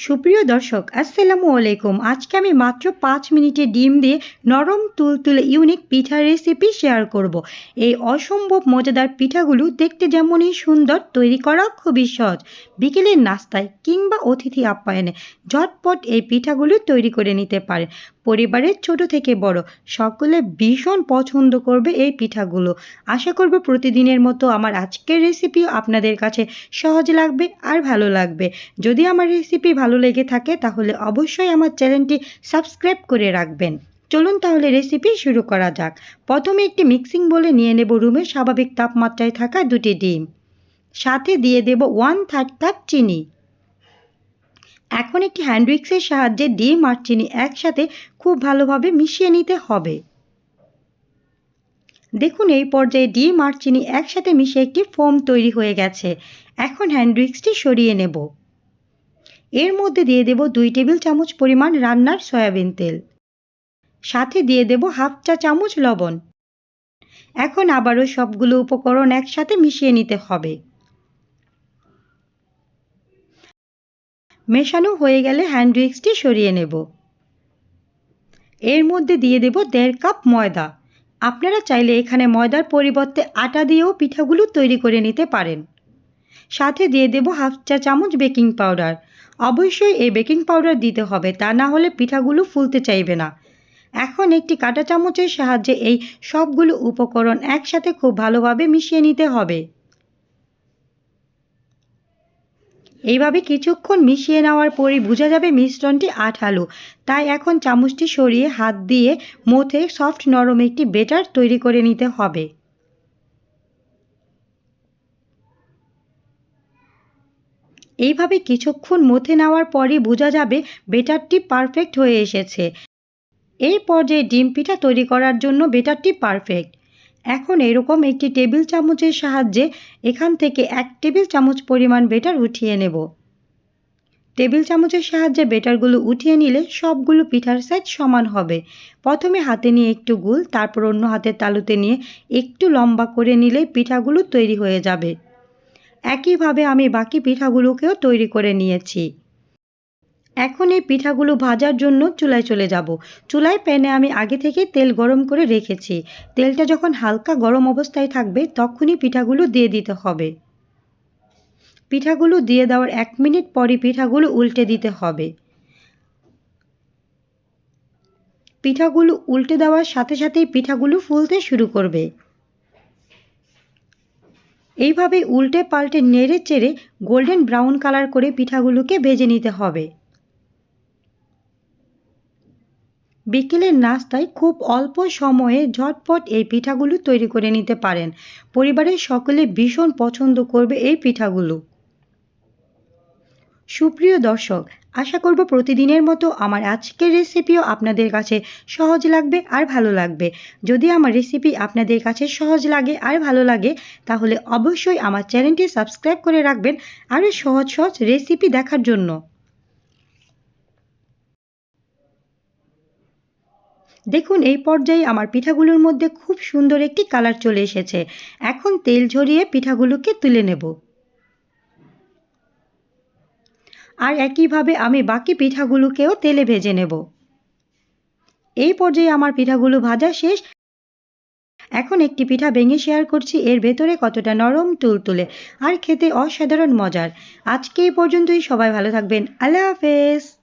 সুপ্রিয় দর্শক, আসসালামু আলাইকুম। আজকে আমি মাত্র পাঁচ মিনিটে ডিম দিয়ে নরম তুলতুলে ইউনিক পিঠার রেসিপি শেয়ার করব। এই অসম্ভব মজাদার পিঠাগুলো দেখতে যেমনই সুন্দর, তৈরি করা খুবই সহজ। বিকেলের নাস্তায় কিংবা অতিথি আপ্যায়নে ঝটপট এই পিঠাগুলো তৈরি করে নিতে পারেন। পরিবারের ছোট থেকে বড় সকলে ভীষণ পছন্দ করবে এই পিঠাগুলো। আশা করব প্রতিদিনের মতো আমার আজকের রেসিপিও আপনাদের কাছে সহজ লাগবে আর ভালো লাগবে। যদি আমার রেসিপি ভালো লেগে থাকে, তাহলে অবশ্যই আমার চ্যানেলটি সাবস্ক্রাইব করে রাখবেন। চলুন তাহলে রেসিপি শুরু করা যাক। প্রথমে একটি মিক্সিং বলে নিয়ে নেব রুমের স্বাভাবিক তাপমাত্রায় থাকা দুটি ডিম। সাথে দিয়ে দেব ওয়ান থার্ড কাপ চিনি। এখন একটি হ্যান্ড উইক্সের সাহায্যে ডিম আর চিনি একসাথে খুব ভালোভাবে মিশিয়ে নিতে হবে। দেখুন, এই পর্যায়ে ডিম আর চিনি একসাথে মিশে একটি ফোম তৈরি হয়ে গেছে। এখন হ্যান্ড উইক্সটি সরিয়ে নেব। এর মধ্যে দিয়ে দেব দুই টেবিল চামচ পরিমাণ রান্নার সয়াবিন তেল। সাথে দিয়ে দেব হাফ চা চামচ লবণ। এখন আবারও সবগুলো উপকরণ একসাথে মিশিয়ে নিতে হবে। মেশানো হয়ে গেলে হ্যান্ড উইক্সটি সরিয়ে নেব। এর মধ্যে দিয়ে দেব দেড় কাপ ময়দা। আপনারা চাইলে এখানে ময়দার পরিবর্তে আটা দিয়েও পিঠাগুলো তৈরি করে নিতে পারেন। সাথে দিয়ে দেব হাফ চা চামচ বেকিং পাউডার। অবশ্যই এই বেকিং পাউডার দিতে হবে, তা না হলে পিঠাগুলো ফুলতে চাইবে না। এখন একটি কাঁটা চামচের সাহায্যে এই সবগুলো উপকরণ একসাথে খুব ভালোভাবে মিশিয়ে নিতে হবে। এইভাবে কিছুক্ষণ মিশিয়ে নেওয়ার পরই বোঝা যাবে মিশ্রণটি আঠালো। তাই এখন চামচটি সরিয়ে হাত দিয়ে মথে সফট নরম একটি বেটার তৈরি করে নিতে হবে। এইভাবে কিছুক্ষণ মথে নেওয়ার পরই বোঝা যাবে বেটারটি পারফেক্ট হয়ে এসেছে। এই পর্যায়ে ডিম পিঠা তৈরি করার জন্য বেটারটি পারফেক্ট। এখন এরকম একটি টেবিল চামচের সাহায্যে এখান থেকে এক টেবিল চামচ পরিমাণ বেটার উঠিয়ে নেব। টেবিল চামচের সাহায্যে বেটারগুলো উঠিয়ে নিলে সবগুলো পিঠার সাইজ সমান হবে। প্রথমে হাতে নিয়ে একটু গুল, তারপর অন্য হাতের তালুতে নিয়ে একটু লম্বা করে নিলে পিঠাগুলো তৈরি হয়ে যাবে। একইভাবে আমি বাকি পিঠাগুলোকেও তৈরি করে নিয়েছি। এখন এই পিঠাগুলো ভাজার জন্য চুলায় চলে যাব। চুলায় প্যানে আমি আগে থেকে তেল গরম করে রেখেছি। তেলটা যখন হালকা গরম অবস্থায় থাকবে, তখনই পিঠাগুলো দিয়ে দিতে হবে। পিঠাগুলো দিয়ে দেওয়ার এক মিনিট পরই পিঠাগুলো উল্টে দিতে হবে। পিঠাগুলো উল্টে দেওয়ার সাথে সাথেই পিঠাগুলো ফুলতে শুরু করবে। এইভাবে উল্টে পাল্টে নেড়ে চেড়ে গোল্ডেন ব্রাউন কালার করে পিঠাগুলোকে ভেজে নিতে হবে। বিকেলের নাস্তায় খুব অল্প সময়ে ঝটপট এই পিঠাগুলো তৈরি করে নিতে পারেন। পরিবারের সকলে ভীষণ পছন্দ করবে এই পিঠাগুলো। সুপ্রিয় দর্শক, আশা করব প্রতিদিনের মতো আমার আজকের রেসিপিও আপনাদের কাছে সহজ লাগবে আর ভালো লাগবে। যদি আমার রেসিপি আপনাদের কাছে সহজ লাগে আর ভালো লাগে, তাহলে অবশ্যই আমার চ্যানেলটি সাবস্ক্রাইব করে রাখবেন আরও সহজ সহজ রেসিপি দেখার জন্য। দেখুন, এই পর্যায়ে আমার পিঠাগুলোর মধ্যে খুব সুন্দর একটি কালার চলে এসেছে। এখন তেল ঝরিয়ে পিঠাগুলোকে তুলে নেব। আর একইভাবে আমি বাকি পিঠাগুলোকেও তেলে ভেজে নেব। এই পর্যায়ে আমার পিঠাগুলো ভাজা শেষ। এখন একটি পিঠা ভেঙে শেয়ার করছি। এর ভেতরে কতটা নরম তুলতুলে আর খেতে অসাধারণ মজার। আজকে এই পর্যন্তই। সবাই ভালো থাকবেন। আল্লাহ হাফেজ।